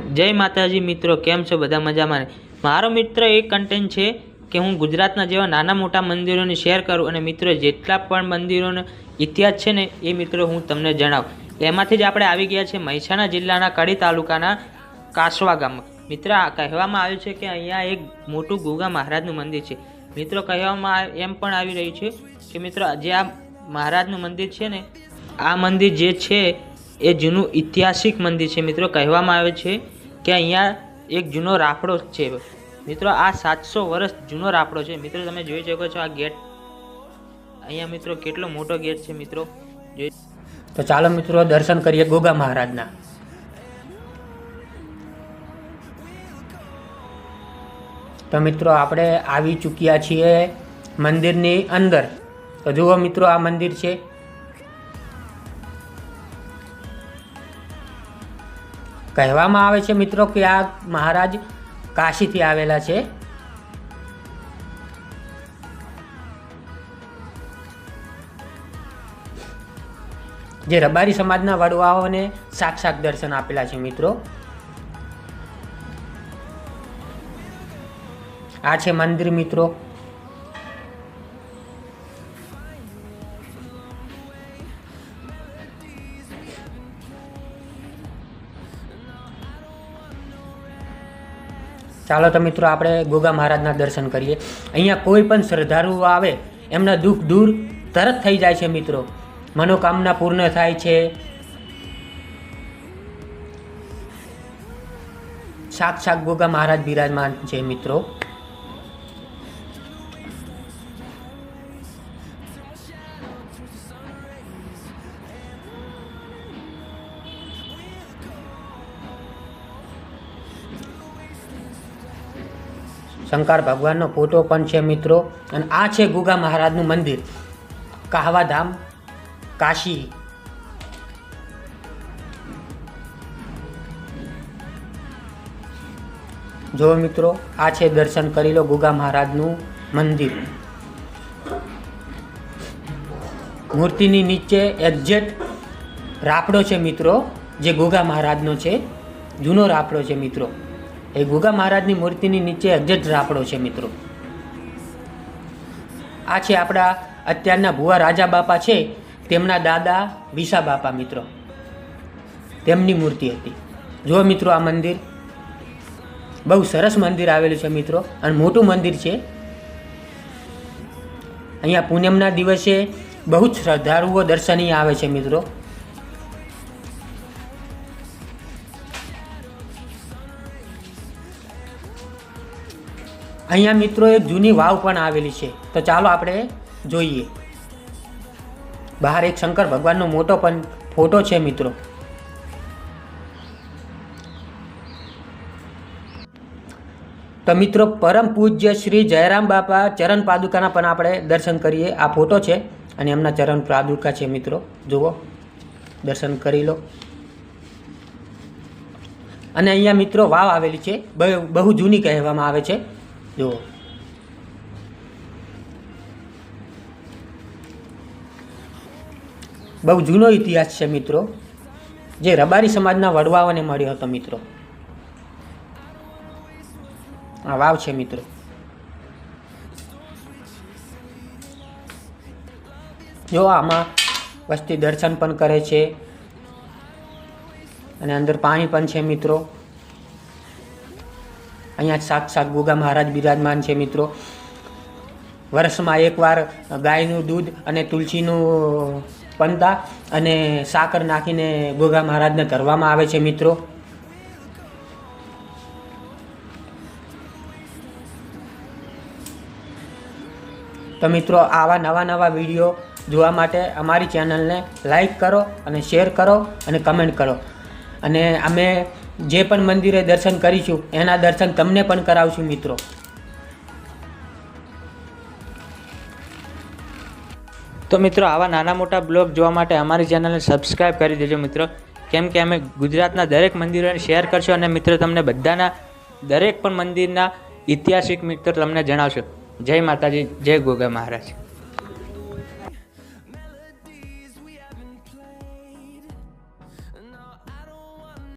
જય માતાજી મિત્રો, કેમ છો? બધા મજામાં? મારો મિત્ર એ કન્ટેન્ટ છે કે હું ગુજરાતના જેવા નાના મોટા મંદિરોને શેર કરું અને મિત્રો જેટલા પણ મંદિરોનો ઇતિહાસ છે ને, એ મિત્રો હું તમને જણાવું. એમાંથી જ આપણે આવી ગયા છે મહેસાણા જિલ્લાના કડી તાલુકાના કાસવા ગામમાં. મિત્ર કહેવામાં આવ્યું છે કે અહીંયા એક મોટું ગોગા મહારાજનું મંદિર છે. મિત્રો, કહેવામાં એમ પણ આવી રહ્યું છે કે મિત્રો, જે આ મહારાજનું મંદિર છે ને, આ મંદિર જે છે એ જૂનું ઐતિહાસિક મંદિર છે. મિત્રો, કહેવામાં આવે છે કે અહીંયા એક જૂનો રાફડો છે. મિત્રો, આ સાતસો વર્ષ જૂનો રાફડો છે. મિત્રો, તમે જોઈ શકો છો આ ગેટ. અહીંયા, મિત્રો, કેટલો મોટો ગેટ છે, મિત્રો. જોઈ તો ચાલો, મિત્રો, દર્શન કરીએ ગોગા મહારાજના. તો મિત્રો, આપણે આવી ચૂક્યા છીએ મંદિરની અંદર. તો જુઓ, મિત્રો, આ મંદિર છે. કહેવામાં આવે છે મિત્રો કે આ મહારાજ કાશીથી આવેલા છે. જે રબારી સમાજના વડવાઓને સાક્ષાત દર્શન આપેલા છે મિત્રો. આ છે મંદિર મિત્રો. ચાલો તો મિત્રો આપણે ગોગા મહારાજના દર્શન કરીએ. અહીંયા કોઈ પણ શ્રદ્ધાળુ આવે, એમના દુઃખ દૂર તરત થઈ જાય છે મિત્રો. મનોકામના પૂર્ણ થાય છે. સાક્ષાત ગોગા મહારાજ બિરાજમાન છે મિત્રો. શંકર ભગવાનનો ફોટો પણ છે મિત્રો. અને આ છે ગુગા મહારાજનું મંદિર. કાહવાધામ, કાશી. જો મિત્રો, આ છે દર્શન કરી લો ગુગા મહારાજનું મંદિર. મૂર્તિની નીચે એક્ઝેક્ટ રાપડો છે મિત્રો, જે ગુગા મહારાજનો છે. જૂનો રાપડો છે મિત્રો. એ ગુગા મહારાજની મૂર્તિની નીચે એક્ઝેક્ટ રાપડો છે મિત્રો. આ છે આપણા અત્યારના ભુવા રાજા બાપા છે, તેમના દાદા વિસા બાપા મિત્રો. તેમની મૂર્તિ હતી. જો મિત્રો આ મંદિર. બહુ સરસ મંદિર આવેલું છે મિત્રો, અને મોટું મંદિર છે. અહીંયા પૂનમના દિવસે બહુ જ શ્રદ્ધાળુઓ દર્શનીય આવે છે મિત્રો. અહીંયા મિત્રો એક જૂની વાવ પણ આવેલી છે. તો ચાલો આપણે જોઈએ. બહાર એક શંકર ભગવાનનો મોટો પણ ફોટો છે મિત્રો. તો મિત્રો પરમ પૂજ્ય શ્રી જયરામ બાપા ચરણ પાદુકાના પણ આપણે દર્શન કરીએ. આ ફોટો છે અને એમના ચરણ પાદુકા છે મિત્રો. જુઓ. દર્શન કરી લો. અને અહીંયા મિત્રો વાવ આવેલી છે. બહુ જૂની કહેવામાં આવે છે. જુઓ બહુ જૂનો ઇતિહાસ છે મિત્રો. જે રબારી સમાજના વડવાઓને મળ્યો હતો મિત્રો. આ વાવ છે મિત્રો. જો આમાં વસ્તી દર્શન પણ કરે છે. અને અંદર પાણી પણ છે મિત્રો. અહીંયા સાક્ષાત ગોગા મહારાજ બિરાજમાન છે મિત્રો. વર્ષમાં એકવાર ગાયનું દૂધ અને તુલસીનું પંતા અને સાકર નાખીને ગોગા મહારાજને ધરવામાં આવે છે મિત્રો. તો મિત્રો, આવા નવા નવા વીડિયો જોવા માટે અમારી ચેનલને લાઈક કરો અને શેર કરો અને કમેન્ટ કરો. અને અમે જે પણ મંદિરે દર્શન કરીશું, એના દર્શન તમને પણ કરાવશું મિત્રો. તો મિત્રો, આવા નાના મોટા બ્લોગ જોવા માટે અમારી ચેનલને સબસ્ક્રાઈબ કરી દેજો મિત્રો. કેમ કે અમે ગુજરાતના દરેક મંદિરોને શેર કરશો અને મિત્રો, તમને બધાના દરેક પણ મંદિરના ઐતિહાસિક મિત્રો તમને જણાવશો. જય માતાજી, જય ગોગા મહારાજ.